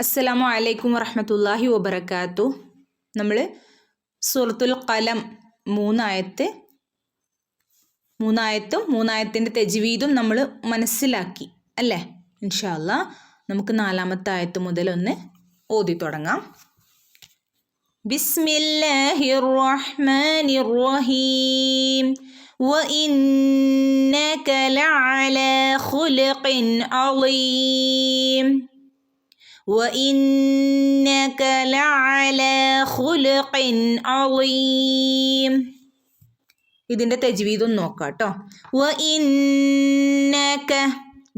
അസ്സലാമു അലൈക്കും വറഹമത്തല്ലാഹി വബർക്കാത്തു നമ്മൾ സൂറത്തുൽ കലം മൂന്നായത്ത് മൂന്നായത്തും മൂന്നായത്തിൻ്റെ തെജ്വീദും നമ്മൾ മനസ്സിലാക്കി അല്ലേ ഇൻഷാല്ല നമുക്ക് നാലാമത്തെ ആയത്ത് മുതൽ ഒന്ന് ഓതി തുടങ്ങാം ബിസ്മില്ലാഹിർ റഹ്മാനിർ റഹീം وإنك لعلى خلق عظيم وإنك لعلى خلق عظيم ഇതിൻ്റെ തെജ്വീദും നോക്കാം കേട്ടോ വ ഇന്നക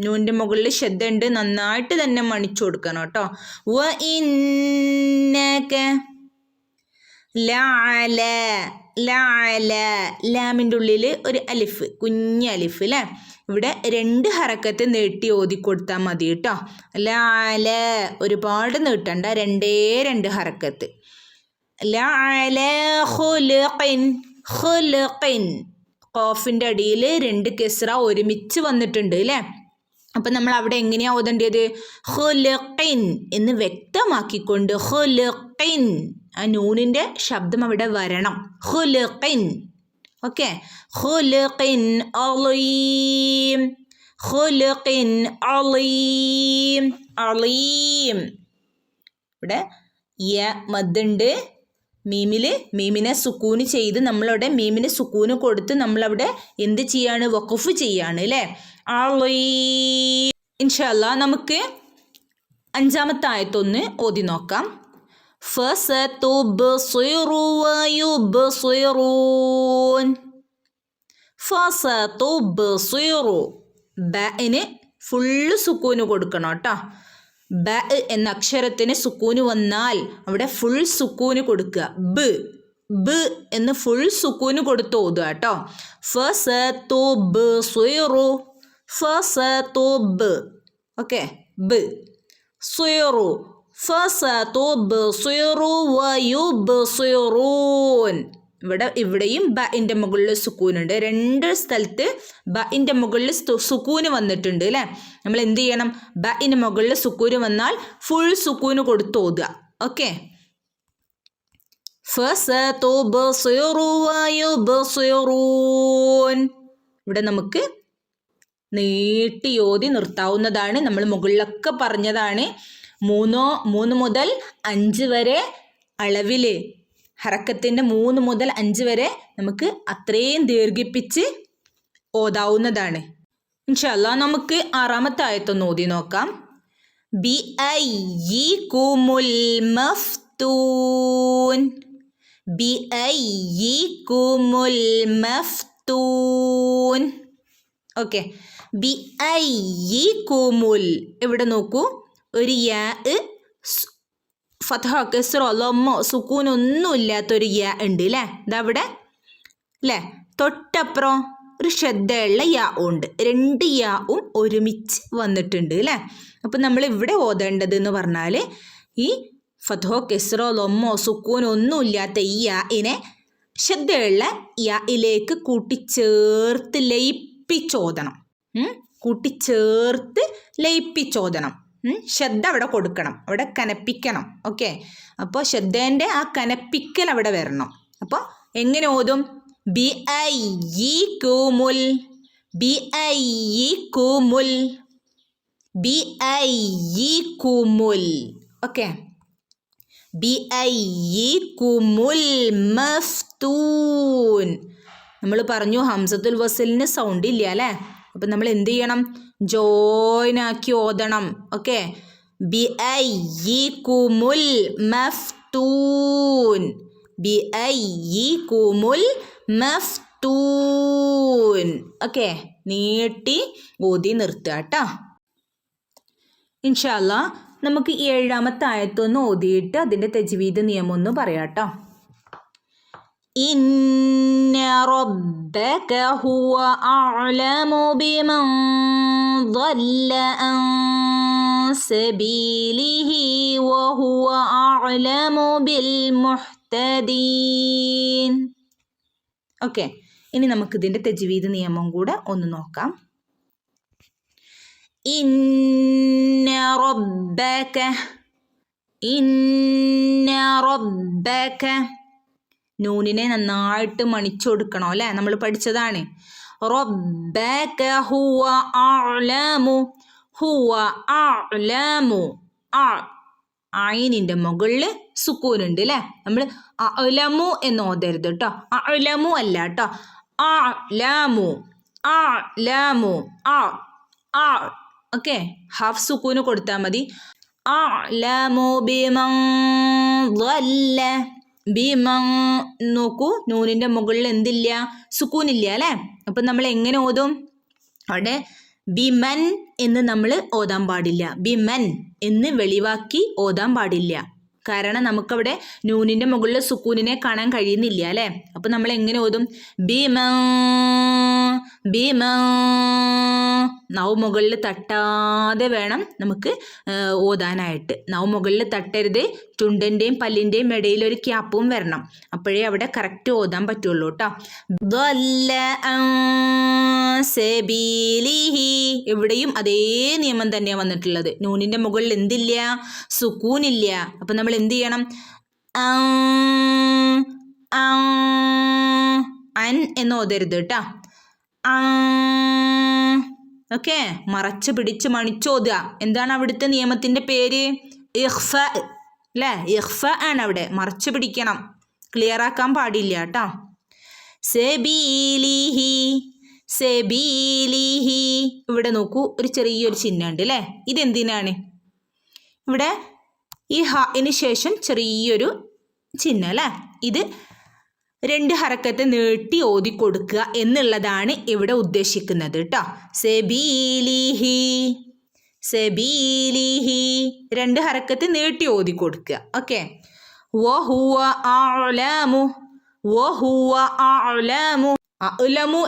നൂൻ്റെ മുകളിൽ ശ്രദ്ധ ഉണ്ട് നന്നായിട്ട് തന്നെ മണിച്ചു കൊടുക്കണം കേട്ടോ വ ഇന്നക ലാല ലാല ലാമിൻ്റെ ഉള്ളിൽ ഒരു അലിഫ് കുഞ്ഞ് അലിഫ് അല്ലേ ഇവിടെ രണ്ട് ഹറക്കത്ത് നീട്ടി ഓതി കൊടുത്താൽ മതി കേട്ടോ. ലാല ഒരുപാട് നീട്ടണ്ട. രണ്ടേ രണ്ട് ഹറക്കത്ത് ലാല ഖോഫിന്റെ അടിയിൽ രണ്ട് കെസ്ര ഒരുമിച്ച് വന്നിട്ടുണ്ട് അല്ലേ അപ്പം നമ്മൾ അവിടെ എങ്ങനെയാണ് ഓതേണ്ടത്? ഹുലുഖിൻ എന്ന് വ്യക്തമാക്കിക്കൊണ്ട് ഹുലുഖിൻ ആ നൂനിന്റെ ശബ്ദം അവിടെ വരണം. ഖുലുഖിൻ. ഓക്കെ. ഖുലുഖിൻ അളീം. ഖുലുഖിൻ അളീം. അളീം. ഇവിടെ യ മദ്ദുണ്ട്. മീമിൽ മീമിനെ സുക്കൂന് ചെയ്ത് നമ്മളവിടെ മീമിന് സുക്കൂന് കൊടുത്ത് നമ്മളവിടെ എന്ത് ചെയ്യാണ്? വഖഫ് ചെയ്യാണ് അല്ലേ? അളീം. ഇൻഷല്ല നമുക്ക് അഞ്ചാമത്തെ ആയത്തൊന്ന് ഓതി നോക്കാം. فستبصر ويبصرون ഫസതുബ്സിറു ബന് ഫുള്ള് സുക്കൂന് കൊടുക്കണം കേട്ടോ ബ എന്ന അക്ഷരത്തിന് സുക്കൂന് വന്നാൽ അവിടെ ഫുൾ സുക്കൂന് കൊടുക്കുക ബ് ബ് എന്ന് ഫുൾ സുക്കൂന് കൊടുത്ത് ഓതുക കേട്ടോ ഫസതുബ്സിറു ഫസതുബ് ഓക്കെ ബ് സുയറു ഇവിടെ ഇവിടെയും ബ ഇന്റെ മുകളിൽ സുക്കൂനുണ്ട്. രണ്ട് സ്ഥലത്ത് ബ ഇന്റെ മുകളിൽ സുക്കൂന് വന്നിട്ടുണ്ട് അല്ലേ നമ്മൾ എന്ത് ചെയ്യണം? ബ ഇന്റെ മുകളിൽ സുക്കൂന് വന്നാൽ ഫുൾ സുക്കൂന് കൊടുത്ത് ഓതുക. ഓക്കെ? ഇവിടെ നമുക്ക് നീട്ടി ഓതി നിർത്താവുന്നതാണ്. നമ്മൾ മുകളിലൊക്കെ പറഞ്ഞതാണ്. മൂന്നോ മൂന്ന് മുതൽ അഞ്ച് വരെ അളവിൽ ഹറക്കത്തിന്റെ മൂന്ന് മുതൽ അഞ്ച് വരെ നമുക്ക് അത്രയും ദീർഘിപ്പിച്ച് ഓതാവുന്നതാണ്. ഇൻഷല്ല നമുക്ക് ആറാമത്തെ ആയത്തൊന്ന് ഓതി നോക്കാം. ബി ഐ കുമുൽ മഫ്തൂൻ. ബി ഐ കുമുൽ മഫ്തൂൻ. ഓക്കെ. ബി ഐ കുമുൽ ഇവിടെ നോക്കൂ? ഒരു യാ ഫതഹ കെസ്റോ ലൊമ്മോ സുക്കൂനൊന്നും യാ ഉണ്ട് അല്ലേ ഇതവിടെ അല്ലേ തൊട്ടപ്പുറം ഒരു ശ്രദ്ധയുള്ള യാ ഉണ്ട്. രണ്ട് യാവും ഒരുമിച്ച് വന്നിട്ടുണ്ട് അല്ലേ അപ്പം നമ്മൾ ഇവിടെ ഓതേണ്ടത് എന്ന് പറഞ്ഞാൽ ഈ ഫതഹോ കെസ്രോ ലൊമ്മോ സുക്കൂനോ ഒന്നും ഇല്ലാത്ത ഈ യാഇനെ ശ്രദ്ധയുള്ള യായിലേക്ക് കൂട്ടിച്ചേർത്ത് ലയിപ്പിച്ചോദണം കൂട്ടിച്ചേർത്ത് ലയിപ്പിച്ചോദണം ശ്രദ്ധ അവിടെ കൊടുക്കണം. അവിടെ കനപ്പിക്കണം. ഓക്കെ അപ്പോൾ ശ്രദ്ധേന്റെ ആ കനപ്പിക്കൽ അവിടെ വരണം. അപ്പോൾ എങ്ങനെ ഓതും? ബി ഐ ഇ കൂമുൽ. ബി ഐ ഇ കൂമുൽ. ബി ഐ ഇ കൂമുൽ. ഓക്കെ ബി ഐ ഇ കുമുൽ മഫ്തൂൻ. നമ്മൾ പറഞ്ഞു ഹംസത്തുൽ വസലിന് സൗണ്ട് ഇല്ല അല്ലേ? അപ്പം നമ്മൾ എന്ത് ചെയ്യണം? ജോയിൻ ആക്കി ഓതണം. ഓക്കെ? ബി ഐ ഇ കുമുൽ മഫ്തൂൻ. ബി ഐ ഇ കുമുൽ മഫ്തൂൻ. ഓക്കെ? നീട്ടി ഓതി നിർത്തുക കേട്ടോ. ഇൻഷാല്ല നമുക്ക് ഏഴാമത്തെ ആയത്തൊന്ന് ഓതിയിട്ട് അതിന്റെ തെജ്വീദ് നിയമം ഒന്ന് പറയാം കേട്ടോ. إن ربك هو أعلم بمن ضل عن سبيله وهو أعلم بالمهتدين ഓക്കെ ഇനി നമുക്ക് ഇതിൻ്റെ തെജ്വീദ് നിയമം കൂടെ ഒന്ന് നോക്കാം ഇന്ന റബ്ബക ഇന്ന റബ്ബക നൂനിനെ നന്നായിട്ട് മണിച്ചു കൊടുക്കണം അല്ലേ? നമ്മൾ പഠിച്ചതാണ്. റബ്ബക ഹുവ ഹുവ അ മുകളിൽ സുക്കൂനുണ്ട് അല്ലേ? നമ്മൾ അലമു എന്ന് ഓതരുത് കേട്ടോ. അലമു അല്ല കേട്ടോ. അലമു അലമു അ ആ ഓക്കെ? ഹാഫ് സുക്കൂന് കൊടുത്താൽ മതി. അലമു ബിമം ضل ബിമൻ നോക്കൂ. നൂനിന്റെ മുകളിൽ എന്തില്ല? സുക്കൂനില്ല അല്ലേ? അപ്പം നമ്മൾ എങ്ങനെ ഓതും? അവിടെ ബിമൻ എന്ന് നമ്മൾ ഓതാൻ പാടില്ല. ബിമൻ എന്ന് വെളിവാക്കി ഓതാൻ പാടില്ല. കാരണം നമുക്കവിടെ നൂനിന്റെ മുകളിൽ സുക്കൂനിനെ കാണാൻ കഴിയുന്നില്ല അല്ലേ? അപ്പം നമ്മൾ എങ്ങനെ ഓതും? ബിമ ബിമ നവ് മുകളിൽ തട്ടാതെ വേണം നമുക്ക് ഓതാനായിട്ട്. നവ് മുകളിൽ തട്ടരുത് ചുണ്ടന്റെയും പല്ലിന്റെയും ഇടയിൽ ഒരു ക്യാപ്പും വരണം. അപ്പോഴേ അവിടെ കറക്റ്റ് ഓതാൻ പറ്റുള്ളൂ കേട്ടോ ഇവിടെയും അതേ നിയമം തന്നെയാണ് വന്നിട്ടുള്ളത്. നൂനിന്റെ മുകളിൽ എന്തില്ല? സുക്കൂനില്ല. അപ്പം നമ്മൾ എന്ത് ചെയ്യണം? അൻ എന്ന് ഓതരുത് കേട്ടോ ഓക്കെ. മറച്ച് പിടിച്ച് മണിച്ചോതുക. എന്താണ് അവിടുത്തെ നിയമത്തിന്റെ പേര്? ഇഹ്ഫ അല്ലേ? ഇഹ്ഫ ആണ് അവിടെ. മറച്ചു പിടിക്കണം. ക്ലിയർ ആക്കാൻ പാടില്ല കേട്ടോ. സെബീലിഹി സെബീലിഹി. ഇവിടെ നോക്കൂ ഒരു ചെറിയൊരു ചിഹ്നം ഉണ്ട് അല്ലേ? ഇതെന്തിനാണ്? ഇവിടെ ഈ ഹ ഹന് ശേഷം ചെറിയൊരു ചിഹ്നം അല്ലേ? ഇത് രണ്ട് ഹറക്കത്ത് നീട്ടി ഓതി കൊടുക്കുക എന്നുള്ളതാണ് ഇവിടെ ഉദ്ദേശിക്കുന്നത് കേട്ടോ സെബീലിഹി സെബീലിഹി. രണ്ട് ഹറക്കത്ത് നീട്ടി ഓതി കൊടുക്കുക ഓക്കെ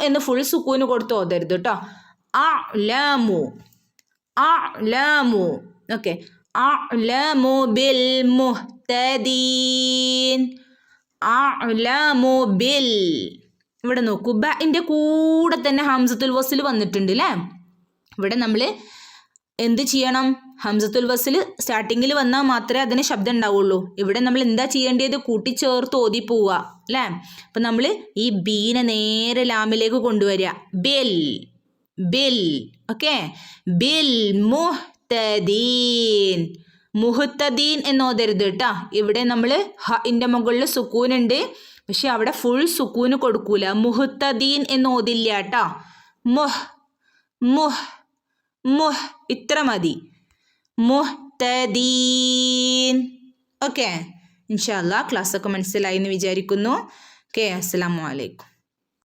എന്ന് ഫുൾ സുക്കൂന് കൊടുത്ത് ഓതരുത് കേട്ടോ അഅലമു അഅലമു. ഓക്കെ. അഅലമു ബിൽ മുഹ്തദീൻ. ബിൽ ഇവിടെ നോക്കൂ. ബിന്റെ കൂടെ തന്നെ ഹംസത്തുൽ വസിൽ വന്നിട്ടുണ്ട് അല്ലേ ഇവിടെ നമ്മൾ എന്ത് ചെയ്യണം? ഹംസത്തുൽ വസിൽ സ്റ്റാർട്ടിങ്ങിൽ വന്നാൽ മാത്രമേ അതിന് ശബ്ദം ഉണ്ടാവുള്ളൂ. ഇവിടെ നമ്മൾ എന്താ ചെയ്യേണ്ടത്? കൂട്ടിച്ചേർത്ത് ഓതി പോവുക അല്ലേ അപ്പം നമ്മൾ ഈ ബീനെ നേരെ ലാമിലേക്ക് കൊണ്ടുവരിക. ബിൽ ബിൽ ഓക്കെ? ബിൽ മുഹ്തദീൻ. മുഹത്തദീൻ എന്ന് ഓതരുത് കേട്ടോ ഇവിടെ നമ്മൾ ഹന്റെ മുകളിൽ സുക്കൂനുണ്ട് പക്ഷെ അവിടെ ഫുൾ സുക്കൂന് കൊടുക്കൂല. മുഹത്തദീൻ എന്ന് ഓതില്ല കേട്ടോ മുഹ് മുഹ് മുഹ്. ഇത്ര മതി. മുഹ്തദീൻ ഓക്കെ. ഇൻഷാല്ല ക്ലാസ്സൊക്കെ മനസ്സിലായി എന്ന് വിചാരിക്കുന്നു. ഓക്കെ. അസ്സാം വലൈക്കും